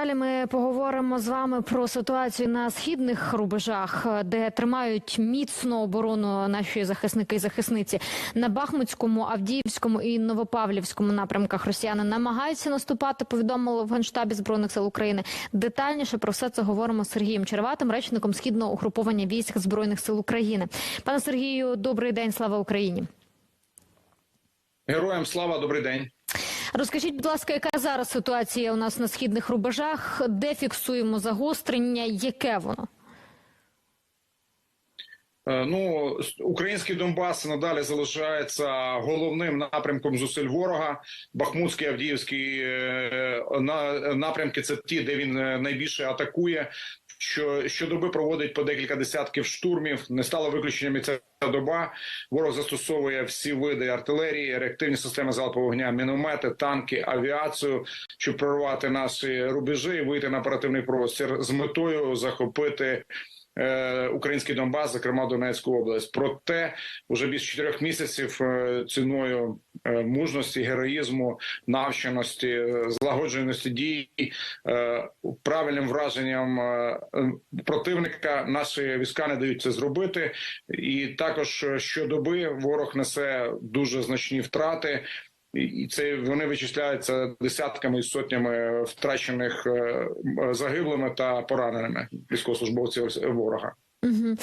Далі ми поговоримо з вами про ситуацію на східних рубежах, де тримають міцну оборону наші захисники і захисниці на Бахмутському, Авдіївському і Новопавлівському напрямках. Росіяни намагаються наступати. Повідомили в генштабі збройних сил України. Детальніше про все це говоримо з Сергієм Черватим, речником східного угруповання військ збройних сил України. Пане Сергію, добрий день, слава Україні. Героям слава, добрий день. Розкажіть, будь ласка, яка зараз ситуація у нас на східних рубежах? Де фіксуємо загострення? Яке воно? Е, Ну, український Донбас надалі залишається головним напрямком зусиль ворога. Бахмутський, Авдіївський е, напрямки це ті, де він е, найбільше атакує. Що щодоби проводить по декілька десятків штурмів. Не стало виключенням і ця доба. Ворог застосовує всі види артилерії, реактивні системи залпового вогня, міномети, танки, авіацію, щоб прорвати наші рубежі і вийти на оперативний простір з метою захопити український Донбас, зокрема Донецьку область. Проте вже більше чотирьох місяців е, ціною е, мужності, героїзму, навченості, е, злагодженості дій, е, правильним враженням е, е, противника наші війська не дають це зробити. І також е, щодоби ворог несе дуже значні втрати. І- це вони вичисляються десятками і сотнями втрачених е, е, загиблими та пораненими військовослужбовців ворога. Угу.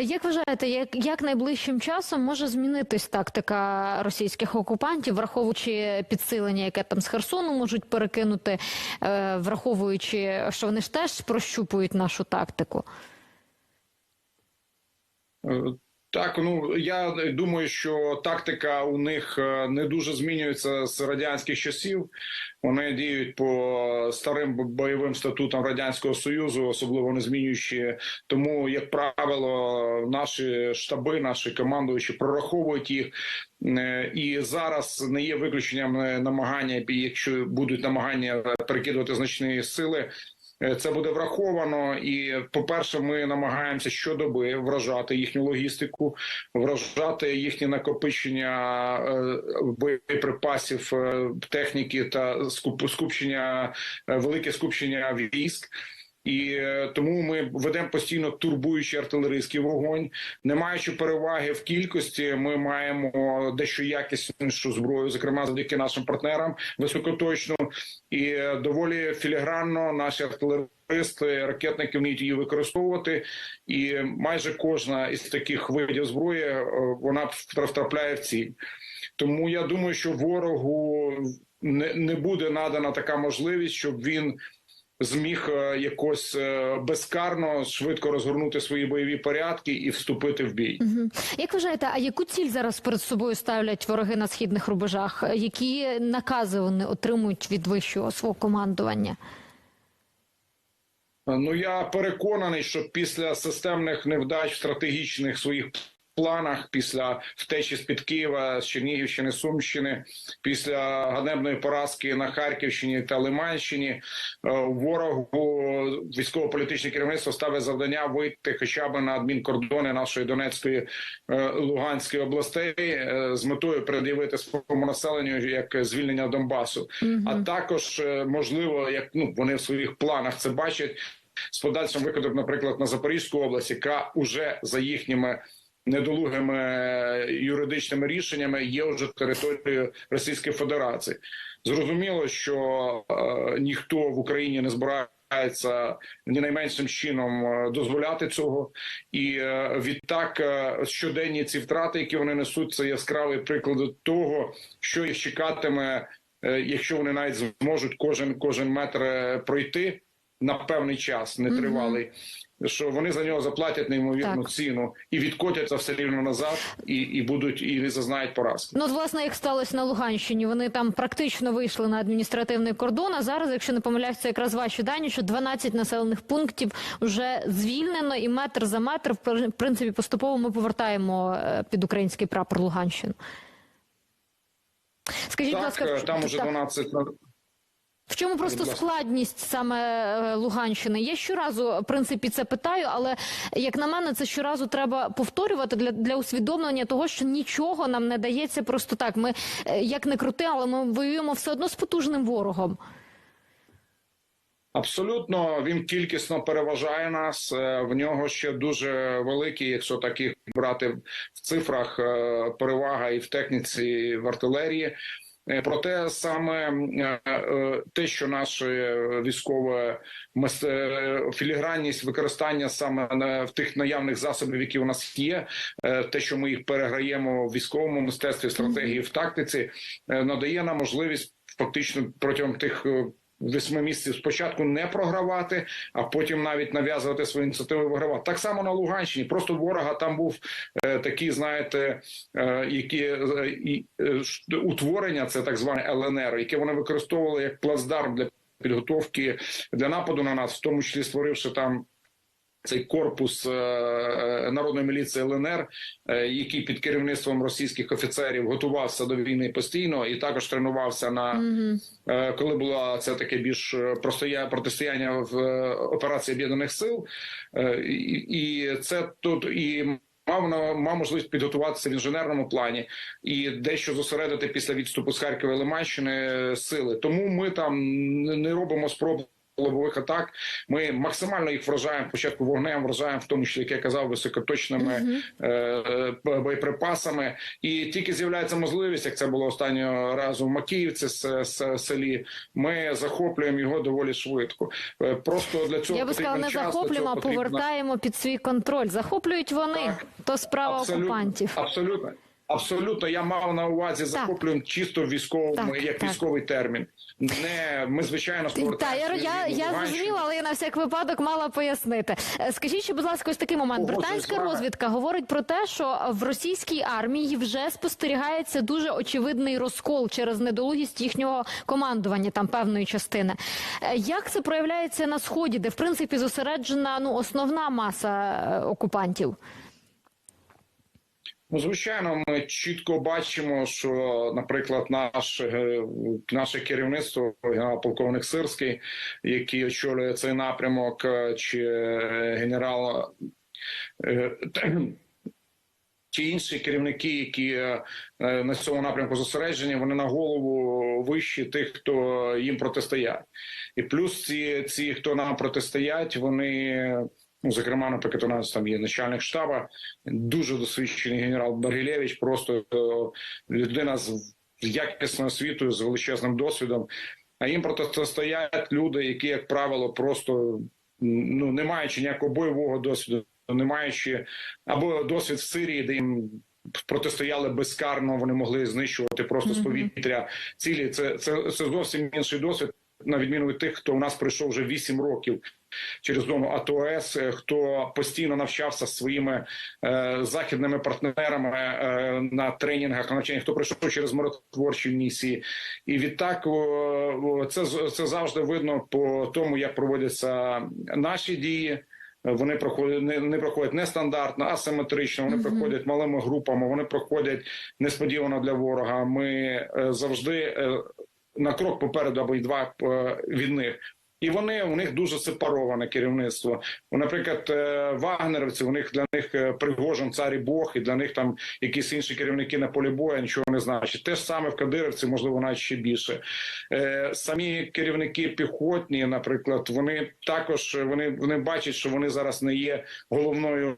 Як вважаєте, як, як найближчим часом може змінитись тактика російських окупантів, враховуючи підсилення, яке там з Херсону можуть перекинути, е, враховуючи, що вони ж теж прощупують нашу тактику? Так, ну я думаю, що тактика у них е, не дуже змінюється з радянських часів. Вони діють по старим бойовим статутам радянського союзу, особливо не змінюючи. Тому, як правило, наші штаби, наші командуючі прораховують їх. Е, І зараз не є виключенням е, намагання, якщо будуть намагання перекидувати значні сили. Е, Це буде враховано, і по перше, ми намагаємося щодоби вражати їхню логістику, вражати їхні накопичення е, боєприпасів, е, техніки та скуп- скупчення велике скупчення військ. І е, тому ми ведемо постійно турбуючий артилерійський вогонь. Не маючи переваги в кількості, ми маємо дещо якіснішу зброю, зокрема завдяки нашим партнерам високоточну і е, доволі філігранно наші артилеристи, ракетники вміють її використовувати. І майже кожна із таких видів зброї е, вона втрапляє в ціль. Тому я думаю, що ворогу не, не буде надана така можливість, щоб він зміг е, якось е, безкарно швидко розгорнути свої бойові порядки і вступити в бій. Угу. Як вважаєте, а яку ціль зараз перед собою ставлять вороги на східних рубежах? Які накази вони отримують від вищого свого командування? Ну я переконаний, що після системних невдач в стратегічних своїх планах, після втечі з під Києва, з Чернігівщини, Сумщини, після ганебної поразки на Харківщині та Лиманщині, е, ворогу військово-політичне керівництво ставить завдання вийти хоча б на адмінкордони нашої Донецької е, Луганської областей е, з метою пред'явити своєму населенню як звільнення Донбасу. А також можливо, як ну вони в своїх планах це бачать з подальшим викидом, наприклад, на Запорізьку область, яка уже за їхніми недолугими е, юридичними рішеннями є вже територією Російської Федерації. Зрозуміло, що е, ніхто в Україні не збирається ні найменшим чином е, дозволяти цього, і е, відтак е, щоденні ці втрати, які вони несуть, це яскравий приклад того, що їх чекатиме, е, якщо вони навіть зможуть кожен кожен метр е, пройти на певний час, нетривалий, що вони за нього заплатять неймовірну Так. ціну і відкотяться все рівно назад, і, і будуть і не зазнають поразки. Ну, от, власне, як сталося на Луганщині, вони там практично вийшли на адміністративний кордон. А зараз, якщо не помиляюсь, це якраз ваші дані, що 12 населених пунктів вже звільнено, і метр за метр, в пр- принципі, поступово ми повертаємо е, під український прапор Луганщину. Скажіть, будь Так, ласка, е, там уже так, 12 на- в чому просто складність саме е, Луганщини? Я щоразу, в принципі, це питаю, але як на мене, це щоразу треба повторювати для, для усвідомлення того, що нічого нам не дається просто так. Ми е, як не крути, але ми воюємо все одно з потужним ворогом. Абсолютно, він кількісно переважає нас. Е, В нього ще дуже великий, якщо таких брати в цифрах, перевага і в техніці, і в артилерії. Е, Проте саме е, е, те, що наше військове філігранність використання саме в тих наявних засобів, які у нас є, те, що ми їх переграємо в військовому мистецтві, стратегії, в тактиці, надає нам можливість фактично протягом тих. Восьми місяців спочатку не програвати, а потім навіть нав'язувати свої ініціативи вигравати. Так само на Луганщині. Просто ворога там був е, такий, знаєте, е, які е, е, утворення, це так зване ЛНР, яке вони використовували як плацдарм для підготовки для нападу на нас, в тому числі створивши там. Цей корпус е, е, народної міліції ЛНР, е, який під керівництвом російських офіцерів готувався до війни постійно, і також тренувався на. Е, коли було це таке більш протистояння в операції об'єднаних сил, і, це тут і. Мав на мав можливість підготуватися в інженерному плані і дещо зосередити після відступу з Харкова і Лиманщини сили. Тому ми там не не робимо спроб лобових атак. Ми максимально їх вражаємо спочатку вогнем, вражаємо в тому числі, як я казав, високоточними е, е, боєприпасами. І тільки з'являється можливість, як це було останнього разу в Макіївці, с- с- селі. Ми захоплюємо його доволі швидко. Е, Просто для цього Я би сказала, не захоплюємо, а потрібна- повертаємо під свій контроль. Захоплюють вони, Так. то справа Абсолютно. окупантів. Абсолютно. Абсолютно, я мав на увазі захоплюємо чисто військовому, Так, як так. військовий термін. Не ми звичайно Так, я, я, я зрозуміла, але я на всяк випадок мала пояснити. Е, Скажіть, ще, будь ласка, ось такий момент. Погоджуюсь Британська розвідка говорить про те, що в російській армії вже спостерігається дуже очевидний розкол через недолугість їхнього командування, там певної частини. Е, Як це проявляється на сході, де в принципі зосереджена ну основна маса е, окупантів? Ну, звичайно, ми чітко бачимо, що, наприклад, наш е, наше керівництво, генерал-полковник Сирський, який очолює цей напрямок, е, чи е, генерал чи інші керівники, які на цьому напрямку зосереджені, вони на голову вищі тих, хто їм протистоять. І плюс ці, ці хто нам протистоять, вони. Ну, зокрема, наприклад, у нас там є начальник штабу, дуже досвідчений генерал Баргілєвич, просто е, людина з якісною освітою, з величезним досвідом. А їм протистоять люди, які, як правило, просто ну не маючи ніякого бойового досвіду, не маючи або досвід в Сирії, де їм протистояли безкарно, вони могли знищувати просто з повітря цілі. Це, це, це зовсім інший досвід, на відміну від тих, хто у нас пройшов вже 8 років через зону АТОС, е, хто постійно навчався своїми е, західними партнерами е, на тренінгах, на навчаннях, хто пройшов через миротворчі місії, і відтак о, це це завжди видно по тому, як проводяться наші дії. Вони проходять не, не проходять нестандартно, асиметрично. Вони проходять малими групами. Вони проходять несподівано для ворога. Ми е, завжди е, на крок попереду або й два е, від них. І вони у них дуже сепароване керівництво. Наприклад, е, вагнерівці у них для них е, Пригожин, цар і Бог, і для них там якісь інші керівники на полі бою нічого не значить. Те ж саме в Кадирівці, можливо, навіть ще більше. Самі керівники піхотні, наприклад, вони також вони, вони бачать, що вони зараз не є головною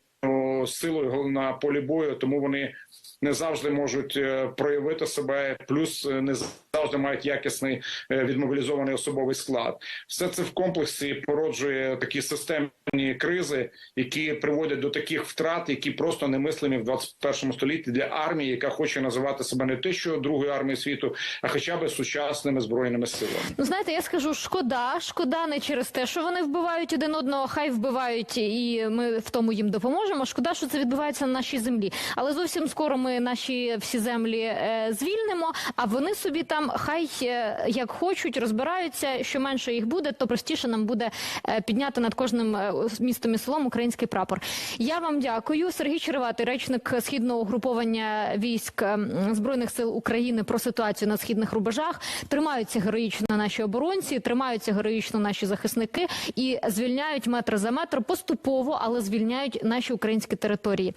силою на полі бою, тому вони не завжди можуть е, проявити себе. Плюс е, не завжди мають якісний е, відмобілізований особовий склад. Все це в комплексі породжує такі системні кризи, які приводять до таких втрат, які просто немислимі в 21 столітті для армії, яка хоче називати себе не те, що другою армією світу, а хоча б сучасними збройними силами. Ну, знаєте, я скажу, шкода, шкода не через те, що вони вбивають один одного, хай вбивають, і ми в тому їм допоможемо. Шкода, що це відбувається на нашій землі. Але зовсім скоро ми наші всі землі е, звільнимо, а вони собі там хай е, як хочуть, розбираються. Що менше їх буде, то простіше нам буде е, підняти над кожним містом і селом український прапор. Я вам дякую. Сергій Череватий, речник східного угруповання військ ем, збройних сил України про ситуацію на східних рубежах. Тримаються героїчно наші оборонці, тримаються героїчно наші захисники і звільняють метр за метр поступово, але звільняють наші українські території.